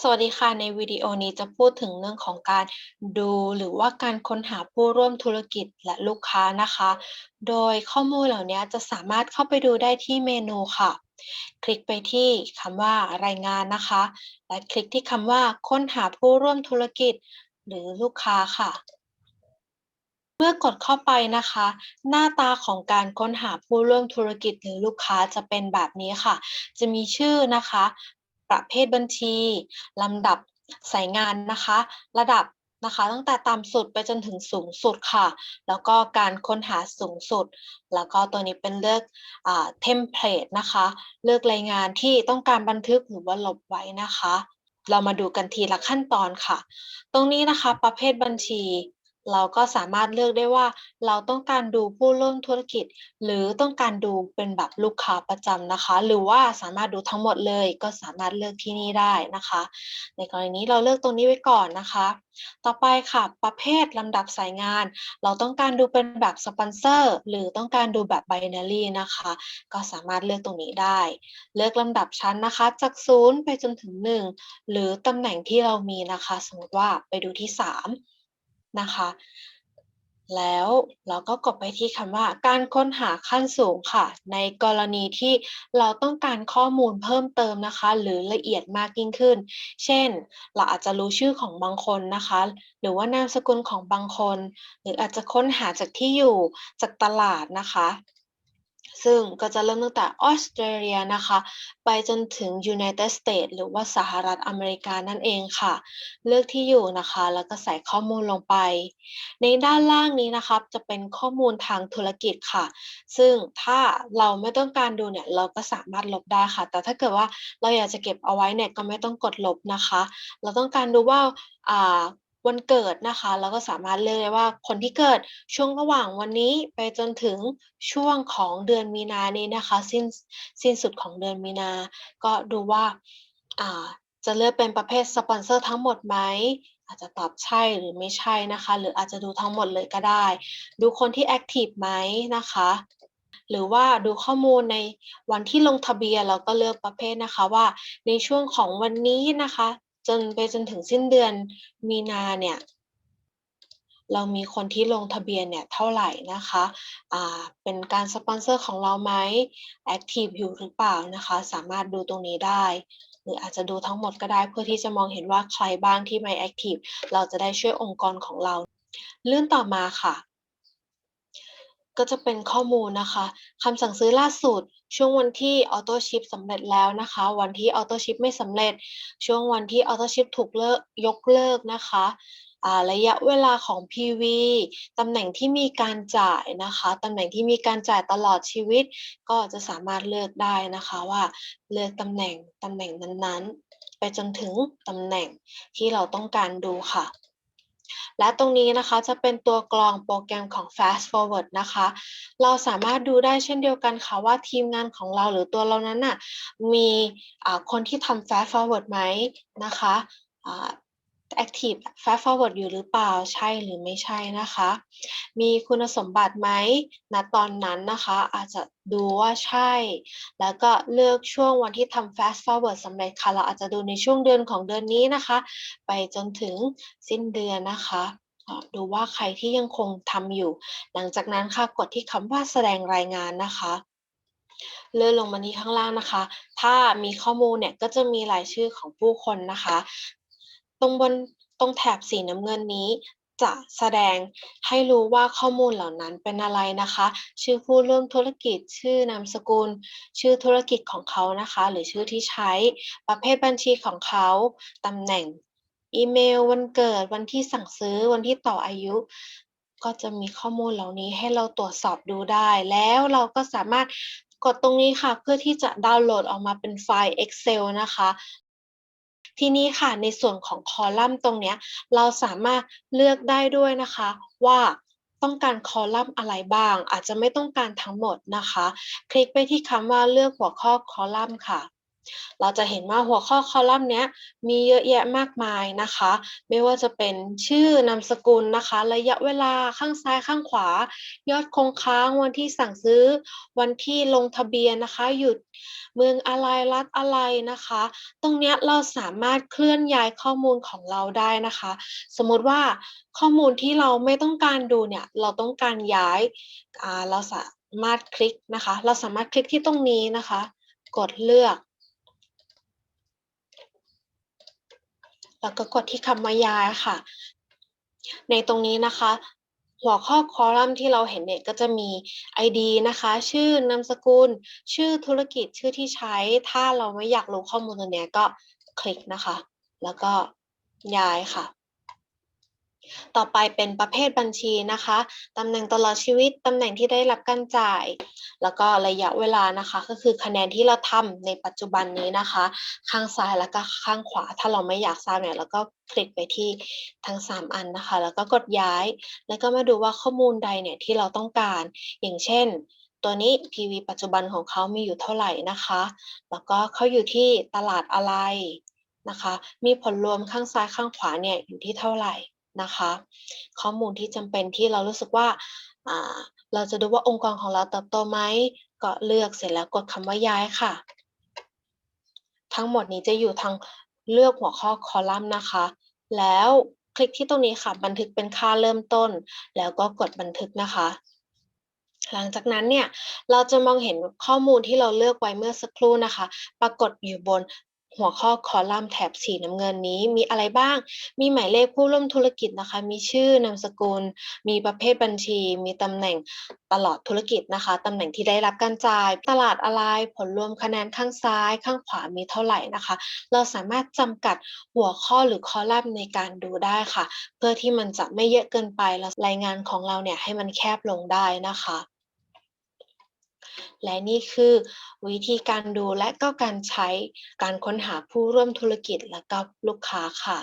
สวัสดีค่ะ ในวิดีโอนี้จะพูดถึงเรื่องของการดู หรือว่าการค้นหาผู้ร่วมธุรกิจและลูกค้านะคะ โดยข้อมูลเหล่านี้จะสามารถเข้าไปดูได้ที่เมนูค่ะ คลิกไปที่คำว่ารายงานนะคะ และคลิกที่คำว่าค้นหาผู้ร่วมธุรกิจ หรือลูกค้าค่ะ เมื่อกดเข้าไปนะคะ หน้าตาของการค้นหาผู้ร่วมธุรกิจหรือลูกค้าจะเป็นแบบนี้ค่ะ จะมีชื่อนะคะ ประเภทบัญชี ลำดับสายงานนะคะ ระดับนะคะตั้งแต่ต่ำสุดไปจนถึงสูงสุดค่ะ แล้วก็การค้นหาสูงสุด แล้วก็ตัวนี้เป็นเลือกเทมเพลตนะคะ เลือกรายงานที่ต้องการบันทึกหรือว่าลบไว้นะคะ เรามาดูกันทีละขั้นตอนค่ะ ตรงนี้นะคะประเภทบัญชี เราก็สามารถเลือกได้ว่า เราต้องการดูผู้ร่วมธุรกิจ หรือต้องการดูเป็นแบบลูกค้าประจำนะคะ หรือว่าสามารถดูทั้งหมดเลย ก็สามารถเลือกที่นี่ได้นะคะ ในกรณีนี้เราเลือกตรงนี้ไว้ก่อนนะคะ ต่อไปค่ะประเภทลำดับสายงาน เราต้องการดูเป็นแบบสปอนเซอร์หรือต้องการดูแบบไบนารีนะคะ ก็สามารถเลือกตรงนี้ได้ เลือกลำดับชั้นนะคะ จาก 0 ไปจนถึง 1 หรือตำแหน่งที่เรามีนะคะ สมมติว่าไปดูที่ 3 นะคะ แล้วเราก็กดไปที่คำว่าการค้นหาขั้นสูงค่ะ ในกรณีที่เราต้องการข้อมูลเพิ่มเติมนะคะ หรือละเอียดมากยิ่งขึ้น เช่น เราอาจจะรู้ชื่อของบางคนนะคะ หรือว่านามสกุลของบางคน หรืออาจจะค้นหาจากที่อยู่จากตลาดนะคะ ซึ่งก็จะเริ่มตั้งแต่ออสเตรเลียนะคะ ไปจนถึง United States หรือว่าสหรัฐอเมริกานั่นเองค่ะ เลือกที่อยู่นะคะ แล้วก็ใส่ข้อมูลลงไป ในด้านล่างนี้นะครับจะเป็นข้อมูลทางธุรกิจค่ะ ซึ่งถ้าเราไม่ต้องการดูเนี่ยเราก็สามารถลบได้ค่ะ แต่ถ้าเกิดว่าเราอยากจะเก็บเอาไว้เนี่ยก็ไม่ต้องกดลบนะคะ เราต้องการดูว่า วันเกิดนะคะ เราก็สามารถเลือกได้ว่าคนที่เกิดช่วงระหว่างวันนี้ไปจนถึงช่วงของเดือนมีนานี้นะคะ สิ้นสิ้นสุดของเดือนมีนา ก็ดูว่าอ่าจะเลือกเป็นประเภทสปอนเซอร์ทั้งหมดไหมอาจจะตอบใช่หรือไม่ใช่นะคะ หรืออาจจะดูทั้งหมดเลยก็ได้ ดูคนที่แอคทีฟไหมนะคะหรือว่าดูข้อมูลในวันที่ลงทะเบียนเราก็เลือกประเภทนะคะว่าในช่วงของวันนี้นะคะ จนไปจนถึงสิ้นเดือนมีนาเนี่ยเรามีคนที่ลงทะเบียนเนี่ยเท่าไหร่นะคะอ่าเป็นการสปอนเซอร์ของเราไหมแอคทีฟอยู่หรือเปล่านะคะ สามารถดูตรงนี้ได้ หรืออาจจะดูทั้งหมดก็ได้เพื่อที่จะมองเห็นว่าใครบ้างที่ไม่แอคทีฟเราจะได้ช่วยองค์กรของเรา เลื่อนต่อมาค่ะ ก็จะเป็นข้อมูลนะคะคำสั่งซื้อล่าสุด ช่วงวันที่ออโต้ชิปสำเร็จแล้วนะคะ วันที่ออโต้ชิปไม่สำเร็จ ช่วงวันที่ออโต้ชิปถูกเลิกยกเลิกนะคะระยะเวลาของ PV ตำแหน่งที่มีการจ่ายนะคะ ตำแหน่งที่มีการจ่ายตลอดชีวิต ก็จะสามารถเลือกได้นะคะว่าเลือกตำแหน่งตำแหน่งนั้นๆ ไปจนถึงตำแหน่งที่เราต้องการดูค่ะ และตรงนี้นะคะจะเป็นตัวกรองโปรแกรมของ Fast Forward นะคะ เราสามารถดูได้เช่นเดียวกันค่ะว่าทีมงานของเราหรือตัวเรานั้นน่ะมีคนที่ทำ Fast Forward ไหมนะคะ Active Fast Forward อยู่หรือเปล่าใช่หรือไม่ใช่นะคะ มีคุณสมบัติไหมณตอนนั้นนะคะ อาจจะดูว่าใช่ แล้วก็เลือกช่วงวันที่ทำ Fast Forward สำเร็จค่ะ เราอาจจะดูในช่วงเดือนของเดือนนี้นะคะ ไปจนถึงสิ้นเดือนนะคะดูว่าใครที่ยังคงทำอยู่ หลังจากนั้นค่ะกดที่คำว่าแสดงรายงานนะคะ เลื่อนลงมานี้ข้างล่างนะคะ ถ้ามีข้อมูลเนี่ยก็จะมีรายชื่อของผู้คนนะคะ ตรงบนตรงแถบสีน้ำเงินนี้จะแสดงให้รู้ว่าข้อมูลเหล่านั้นเป็นอะไรนะคะ ชื่อผู้ร่วมธุรกิจ ชื่อนามสกุล ชื่อธุรกิจของเขานะคะ หรือชื่อที่ใช้ ประเภทบัญชีของเขาตำแหน่ง อีเมล วันเกิด วันที่สั่งซื้อ วันที่ต่ออายุ ก็จะมีข้อมูลเหล่านี้ให้เราตรวจสอบดูได้ แล้วเราก็สามารถกดตรงนี้ค่ะ เพื่อที่จะดาวน์โหลดออกมาเป็นไฟล์ Excel นะคะ ทีนี้ค่ะในส่วนของคอลัมน์ตรงนี้เราสามารถเลือกได้ด้วยนะคะว่าต้องการคอลัมน์อะไรบ้าง อาจจะไม่ต้องการทั้งหมดนะคะ คลิกไปที่คำว่าเลือกหัวข้อคอลัมน์ค่ะ เราจะเห็นว่าหัวข้อคอลัมน์เนี้ยมีเยอะแยะมากมายนะคะ ไม่ว่าจะเป็นชื่อนามสกุลนะคะ ระยะเวลาข้างซ้ายข้างขวา ยอดคงค้างวันที่สั่งซื้อ วันที่ลงทะเบียนนะคะหยุดเมืองอะไรรัฐอะไรนะคะ ตรงเนี้ยเราสามารถเคลื่อนย้ายข้อมูลของเราได้นะคะ สมมติว่าข้อมูลที่เราไม่ต้องการดูเนี่ยเราต้องการย้ายเราสามารถคลิกนะคะ เราสามารถคลิกที่ตรงนี้นะคะ กดเลือก แล้วก็กดที่คำว่าย้ายค่ะ ในตรงนี้นะคะ หัวข้อคอลัมน์ที่เราเห็นเนี่ยก็จะมี ID นะคะ ชื่อนามสกุล ชื่อธุรกิจชื่อที่ใช้ ถ้าเราไม่อยากรู้ข้อมูลตรงเนี้ยก็คลิกนะคะ แล้วก็ย้ายค่ะ ต่อไปเป็นประเภทบัญชีนะคะ ตำแหน่งตลอดชีวิต ตำแหน่งที่ได้รับการจ่าย แล้วก็ระยะเวลานะคะ ก็คือคะแนนที่เราทำในปัจจุบันนี้นะคะ ข้างซ้ายแล้วก็ข้างขวา ถ้าเราไม่อยากทราบเนี่ยเราก็คลิกไปที่ทั้ง 3 อันนะคะ แล้วก็กดย้าย แล้วก็มาดูว่าข้อมูลใดเนี่ยที่เราต้องการ อย่างเช่น ตัวนี้ PV ปัจจุบันของเขามีอยู่เท่าไหร่นะคะ แล้วก็เขาอยู่ที่ตลาดอะไรนะคะ มีผลรวมข้างซ้ายข้างขวาเนี่ยอยู่ที่เท่าไหร่ นะคะ ข้อมูลที่จำเป็นที่เรารู้สึกว่าเราจะดูว่าองค์กรของเราเติบโตไหมก็เลือกเสร็จแล้วกดคำว่าย้ายค่ะ ทั้งหมดนี้จะอยู่ทางเลือกหัวข้อคอลัมน์นะคะ แล้วคลิกที่ตรงนี้ค่ะ บันทึกเป็นค่าเริ่มต้น แล้วก็กดบันทึกนะคะ หลังจากนั้นเนี่ย เราจะมองเห็นข้อมูลที่เราเลือกไว้เมื่อสักครู่นะคะ ปรากฏอยู่บน หัวข้อคอลัมน์แถบสีน้ำเงินนี้มีอะไรบ้าง มีหมายเลขผู้ร่วมธุรกิจนะคะ มีชื่อนามสกุล มีประเภทบัญชี มีตำแหน่งตลอดธุรกิจนะคะ ตำแหน่งที่ได้รับการจ่าย ตลาดอะไร ผลรวมคะแนนข้างซ้าย ข้างขวามีเท่าไหร่นะคะ เราสามารถจำกัดหัวข้อหรือคอลัมน์ในการดูได้ค่ะ เพื่อที่มันจะไม่เยอะเกินไปแล้วรายงานของเราเนี่ยให้มันแคบลงได้นะคะ และนี่คือวิธีการดูและก็การใช้การค้นหาผู้ร่วมธุรกิจและก็ลูกค้าค่ะ